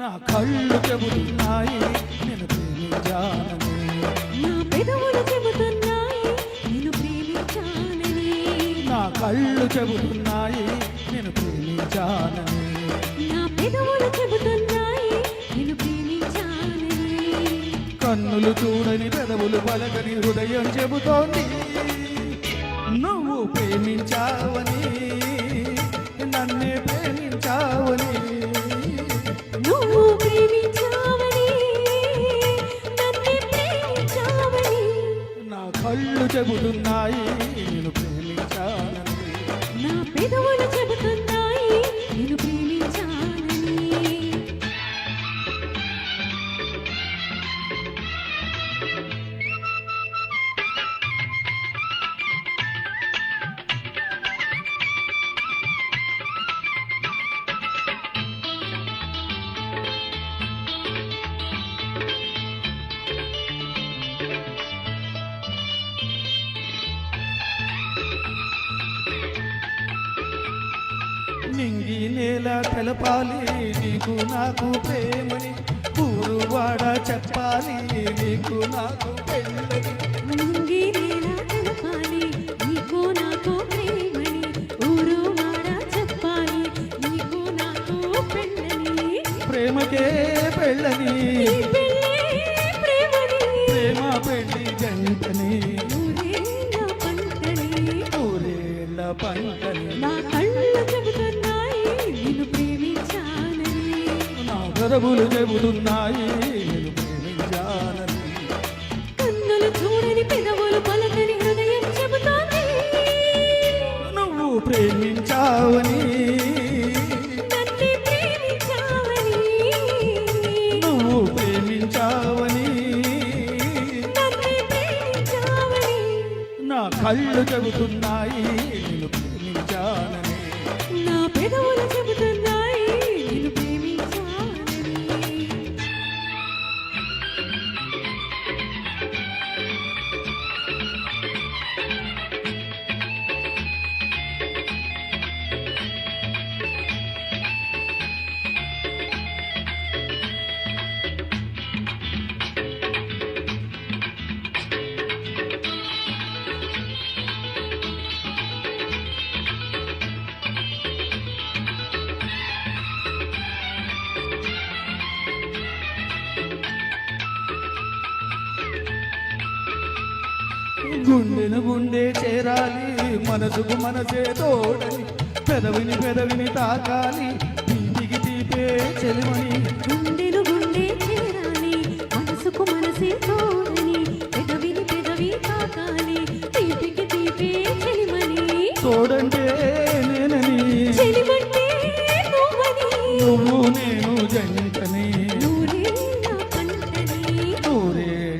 నా కళ్ళు చెబుతున్నాయి నేను ప్రేమించానని. నా పెదవులు చెబుతున్నాయి నేను ప్రేమించానని. నా కళ్ళు చెబుతున్నాయి నేను ప్రేమించానని. నా పెదవులు చెబుతున్నాయి నేను ప్రేమించానని. కన్నులు చూడని పెదవులు పలకని హృదయం చెబుతోంది నువ్వు ప్రేమించావని. చెబుతున్నాయి నేను ప్రేమించాలని. నా పెదవులు నింగి నేల తెలపాలి. నీకు నాకు ప్రేమని ఊరు వాడ చెప్పాలి. నీకు నాకు పెళ్ళని ముంగి నేల తెలపాలి. నీకు నాకు ప్రేమని ఊరు వాడ చెప్పాలి. నీకు నాకు పెళ్ళని ప్రేమకే పెళ్ళని ఈ పెళ్ళే ప్రేమని ప్రేమ పెళ్ళి జంటని ఊరేళ్ళ పంటని ఊరేళ్ళ పంటని గరబులు చెబుతున్నాయి. నేను ప్రేమించానని కన్నులు చూడని పెదవులు పలకని హృదయం చెబుతోంది నువ్వు ప్రేమించావని. నువ్వు ప్రేమించావని. నా కళ్ళు చెబుతున్నాయి. నేను గుండెను గుండె చేరాలి మనసుకు మనసే తోడని పెదవిని పెదవిని తాకాలి తీపికి తీపే చెలిమని. గుండెను గుండె చేరాలి మనసుకు మనసే తోడని పెదవిని పెదవి తాకాలి తీపికి తీపే చెలిమని. తోడంటే నేనని. చెలిమంటే నువ్వు నేను జంటని. నూరేళ్ళ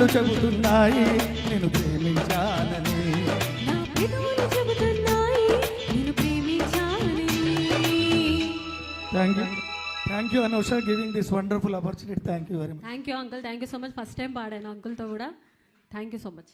పెదవులు చెబుతున్నాయి నేను ప్రేమించానని. Thank you thank you Anousha giving this wonderful opportunity thank you very much thank you uncle thank you so much first time పాడాను అంకుల్తో కూడా. Thank you so much